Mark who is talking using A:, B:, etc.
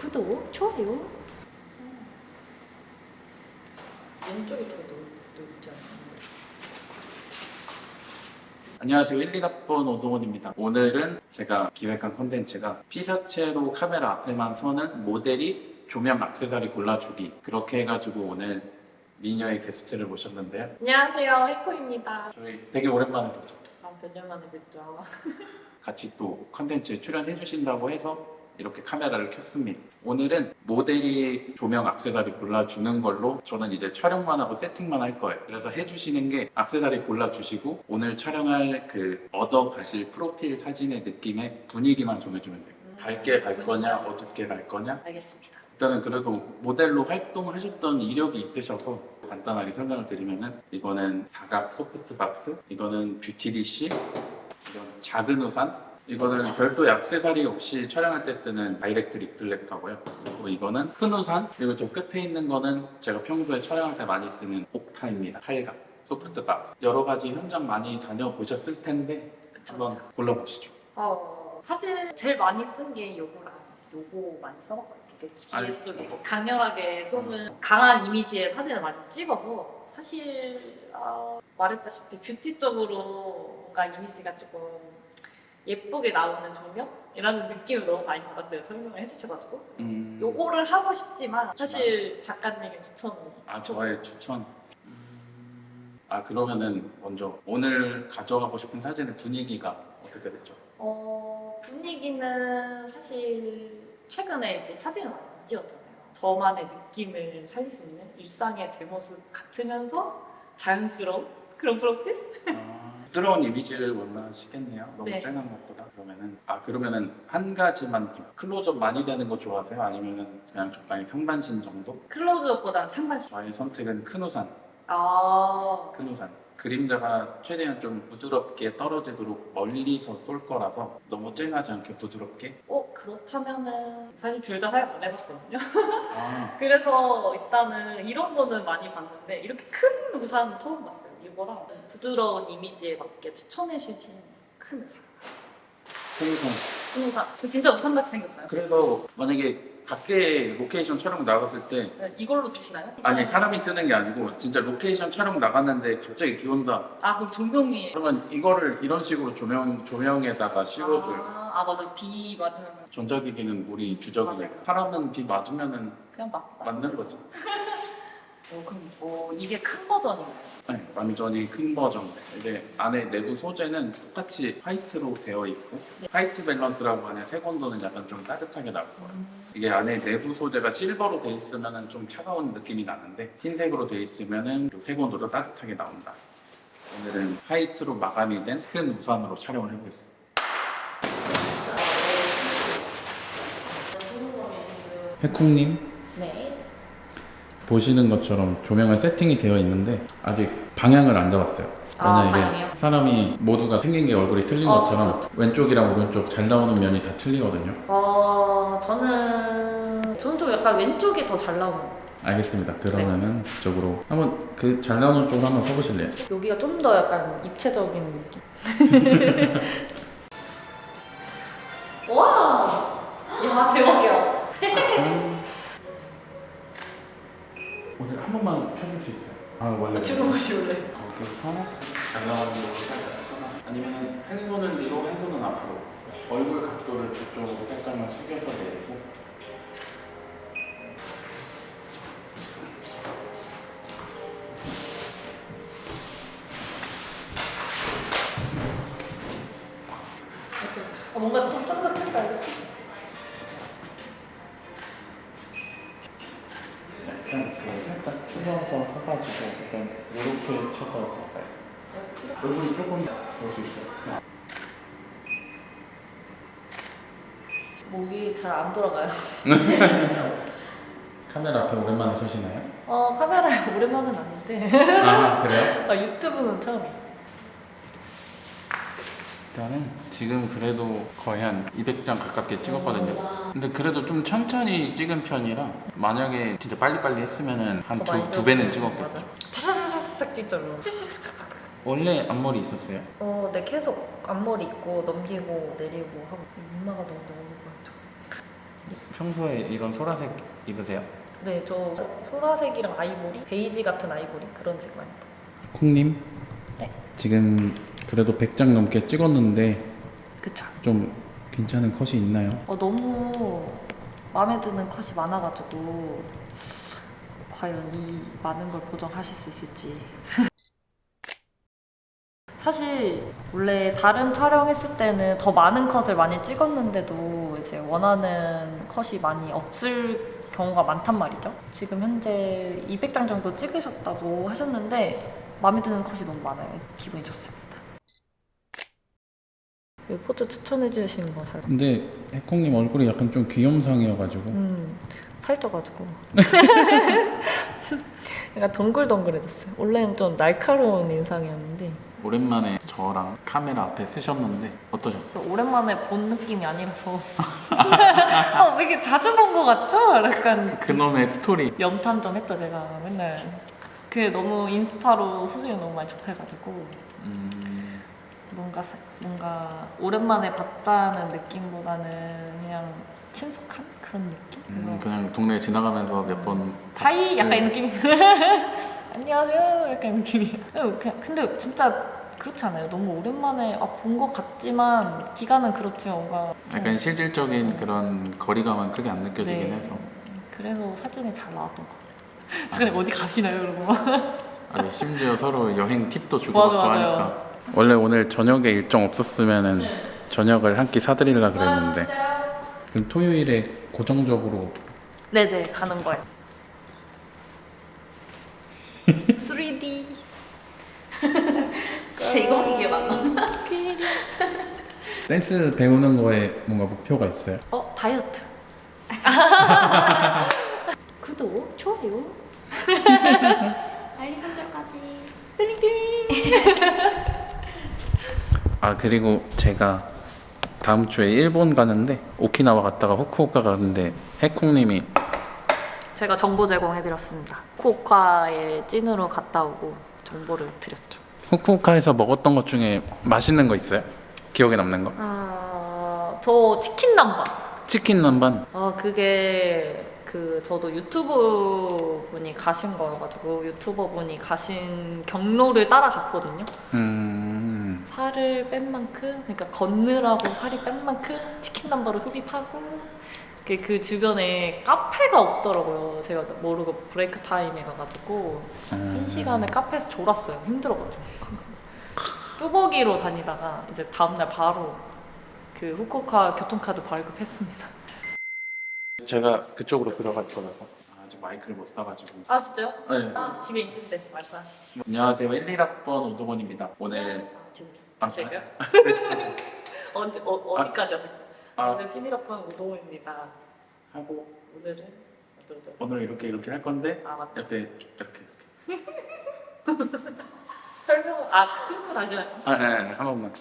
A: 구독, 좋아요. 왼쪽이 더 높- 높지 않나요?
B: 안녕하세요. 1, 2학번 오동원입니다. 오늘은 제가 기획한 콘텐츠가 피사체로 카메라 앞에만 서는 모델이 조명 액세서리 골라주기 그렇게 해가지고 오늘 미녀의 게스트를 모셨는데요.
A: 안녕하세요, 해코입니다.
B: 저희 되게 오랜만에 보죠.
A: 아, 몇년 만에 뵙죠.
B: 같이 또 컨텐츠에 출연해 주신다고 해서 이렇게 카메라를 켰습니다. 오늘은 모델이 조명 액세서리 골라주는 걸로 저는 이제 촬영만 하고 세팅만 할 거예요. 그래서 해주시는 게 액세서리 골라주시고 오늘 촬영할 그 얻어 가실 프로필 사진의 느낌의 분위기만 정해주면 돼요. 밝게 갈 거냐, 어둡게 갈 거냐.
A: 알겠습니다.
B: 일단은 그래도 모델로 활동하셨던 이력이 있으셔서 간단하게 설명을 드리면은 이거는 사각 소프트 박스, 이거는 뷰티 디시, 이건 작은 우산, 이거는 별도 액세서리 없이 촬영할 때 쓰는 다이렉트 리플렉터고요. 그리고 이거는 큰 우산, 그리고 저 끝에 있는 거는 제가 평소에 촬영할 때 많이 쓰는 옥타입니다. 칼각, 소프트 박스. 여러 가지 현장 많이 다녀보셨을 텐데 한번. 골라보시죠.
A: 어, 사실 제일 많이 쓴 게 요거랑 요거 많이 써봤거든요. 이게 뒤에 쪽에 강렬하게 쏘는 강한 이미지의 사진을 많이 찍어서 사실 어, 말했다시피 뷰티 쪽으로 뭔가 이미지가 조금 예쁘게 나오는 조명이라는 느낌을 너무 많이 받았어요. 설명을 해주셔가지고
B: 음,
A: 요거를 하고 싶지만 사실 작가님의 추천이
B: 아 저의 추천. 음, 아 그러면은 먼저 오늘 가져가고 싶은 사진의 분위기가 어떻게 됐죠?
A: 어, 분위기는 사실 최근에 이제 사진을 많이 찍었잖아요. 저만의 느낌을 살릴 수 있는 일상의 뒷모습 같으면서 자연스러운 그런 프로필?
B: 아, 부드러운 이미지를 원하시겠네요. 너무
A: 네.
B: 쨍한 것보다 그러면은 아 그러면은 한 가지만 좀 클로즈업 많이 되는 거 좋아하세요? 아니면은 그냥 적당히 상반신 정도?
A: 클로즈업보다는 상반신.
B: 저의 선택은 큰 우산,
A: 아,
B: 큰 우산. 그림자가 최대한 좀 부드럽게 떨어지도록 멀리서 쏠 거라서 너무 쨍하지 않게 부드럽게.
A: 어, 그렇다면은 사실 둘 다 사용 안 해봤거든요.
B: 아
A: 그래서 일단은 이런 거는 많이 봤는데 이렇게 큰 우산 처음 봤어요. 이거랑 부드러운 이미지에 맞게 추천해 주신 큰 우산.
B: 큰 우산.
A: 큰 우산. 진짜 우산같이 생겼어요.
B: 그래서 만약에 밖에 로케이션 촬영 나갔을 때
A: 네, 이걸로 드시나요?
B: 아니 사람이 쓰는 게 아니고 진짜 로케이션 촬영 나갔는데 갑자기 비 온다
A: 아 그럼 조명이
B: 그러면 이거를 이런 식으로 조명 조명에다가 씌워줘요
A: 아, 아 맞아 비 맞으면
B: 전자기기는 물이 주적이니까 사람은 비 맞으면은
A: 그냥 막
B: 맞는 거죠
A: 어, 그럼 어, 이게 큰 버전인가요?
B: 네, 완전히 큰 버전 이게 안에 내부 소재는 똑같이 화이트로 되어 있고 화이트 밸런스라고 하는 색온도는 약간 좀 따뜻하게 나올 거예요 이게 안에 내부 소재가 실버로 돼 있으면은 좀 차가운 느낌이 나는데 흰색으로 돼 있으면은 그 색온도도 따뜻하게 나온다. 오늘은 화이트로 마감이 된 큰 우산으로 촬영을 해보겠습니다. 해콩님
A: 네.
B: 보시는 것처럼 조명은 세팅이 되어 있는데 아직 방향을 안 잡았어요.
A: 아,
B: 왜냐
A: 방향이요?
B: 이게 사람이 모두가 생긴 게 얼굴이 틀린
A: 어,
B: 것처럼 왼쪽이랑 오른쪽 잘 나오는 면이 다 틀리거든요.
A: 어 저는 저는 좀 약간 왼쪽이 더 잘 나오는 것 같아요.
B: 알겠습니다. 그러면은 그쪽으로 한번 그 잘 나오는 쪽으로 한번 써보실래요?
A: 여기가 좀 더 약간 입체적인 느낌. 와, 야 대박
B: 한 번만 펴줄 수 있어요? 아 원래
A: 지금 보시올래?
B: 잘 나오는 쪽으로 살짝 아니면 한 손은 뒤로 한 손은 앞으로. 얼굴 각도를 저쪽으로 살짝만 숙여서 내리고 서가지고 약간 이렇게 쳐도 될까요? 얼굴이 조금 볼 수 있어요
A: 목이 잘 안 돌아가요.
B: 카메라 앞에 오랜만에 서시나요?
A: 어 카메라에 오랜만은 아닌데
B: 아 그래요?
A: 아, 유튜브는 처음이에요.
B: 일단은 지금 그래도 거의 한 200장 가깝게 찍었거든요. 근데 그래도 좀 천천히 찍은 편이라 만약에 진짜 빨리빨리 했으면은
A: 한더 많이
B: 두두 배는. 찍었겠죠.
A: 차차차차차 찍잖아.
B: 원래 앞머리 있었어요?
A: 어, 네 계속 앞머리 있고 넘기고 내리고 하고 이마가 너무 너무 많죠.
B: 평소에 이런 소라색 입으세요?
A: 네, 저 소라색이랑 아이보리, 베이지 같은 아이보리 그런 색 많이 입어요.
B: 콩님
A: 네.
B: 지금 그래도 100장 넘게 찍었는데
A: 그쵸.
B: 좀 괜찮은 컷이 있나요?
A: 어, 너무 마음에 드는 컷이 많아가지고 과연 이 많은 걸 보정하실 수 있을지. 사실 원래 다른 촬영했을 때는 더 많은 컷을 많이 찍었는데도 이제 원하는 컷이 많이 없을 경우가 많단 말이죠. 지금 현재 200장 정도 찍으셨다고 하셨는데 마음에 드는 컷이 너무 많아요. 기분이 좋습니다. 이 포즈 추천해 주시는 거 잘.
B: 근데 해콩님 얼굴이 약간 좀 귀염상이어가지고
A: 음, 살쪄가지고. 약간 동글동글해졌어요. 원래는 좀 날카로운 인상이었는데
B: 오랜만에 저랑 카메라 앞에 쓰셨는데 어떠셨어요?
A: 그래서 오랜만에 본 느낌이 아니라서 어, 왜 이렇게 자주 본것 같죠? 약간
B: 그놈의 스토리
A: 염탐 좀 했죠 제가 맨날 그 너무 인스타로 소식을 너무 많이 접해가지고
B: 음,
A: 뭔가 사- 뭔가 오랜만에 봤다는 느낌보다는 그냥 친숙한 그런 느낌?
B: 음,
A: 그래서
B: 그냥 동네 지나가면서 몇번
A: 하이! 약간 이 느낌이 안녕하세요! 약간 이 느낌이에요. 어, 그냥 근데 진짜 그렇지 않아요? 너무 오랜만에 아, 본 것 같지만 기간은 그렇지만 뭔가 좀-
B: 약간 실질적인 그런 거리감은 크게 안 느껴지긴
A: 네.
B: 해서.
A: 그래서 사진이 잘 나왔던 것 같아요. 잠깐 어디 가시나요? 막.
B: 아니 심지어 서로 여행 팁도 주고받고
A: 맞아요.
B: 하니까 원래 오늘 저녁에 일정 없었으면은 저녁을 한 끼 사드리려 그랬는데 그럼 토요일에 고정적으로
A: 네네 가는 거예요 3D
C: 진짜 이거 이게 맞나?
B: 댄스 배우는 거에 뭔가 목표가 있어요?
A: 어 다이어트 구독 좋아요
C: 알리 선절까지.
B: 아 그리고 제가 다음 주에 일본 가는데 오키나와 갔다가 후쿠오카 가는데 해콩님이
A: 제가 정보 제공해드렸습니다 쿠오카에 찐으로 갔다 오고 정보를 드렸죠
B: 후쿠오카에서 먹었던 것 중에 맛있는 거 있어요? 기억에 남는 거?
A: 아, 저 치킨 남반.
B: 치킨 남반
A: 아, 그게 그 저도 유튜브 분이 가신 거여가지고 유튜버 분이 가신 경로를 따라갔거든요.
B: 음
A: 살을 뺀 만큼, 그러니까 걷느라고 살이 뺀 만큼 치킨 남발을 흡입하고 그 주변에 카페가 없더라고요. 제가 모르고 브레이크 타임에 가가지고
B: 음.
A: 한 시간을 카페에서 졸았어요. 힘들어가지고. 뚜벅이로 다니다가 이제 다음날 바로 그 후쿠오카 교통카드 발급했습니다.
B: 제가 그쪽으로 들어갈 거라서 아, 아직 마이크를 못 사가지고
A: 아 진짜요?
B: 네.
A: 아 집에 있는데 말씀하시죠.
B: 안녕하세요 1, 1학번 오동원입니다 오늘 아,
A: 하실까요? 언제 어, 어디까지 하실까요?
B: 아.
A: 안녕하세요 11학번 우동호입니다.
B: 하고
A: 오늘은 어떨
B: 오늘 이렇게 이렇게 할 건데
A: 아 맞다.
B: 옆에 이렇게
A: 설명 아 끊고 다시 할
B: 아, 네, 네, 한 번만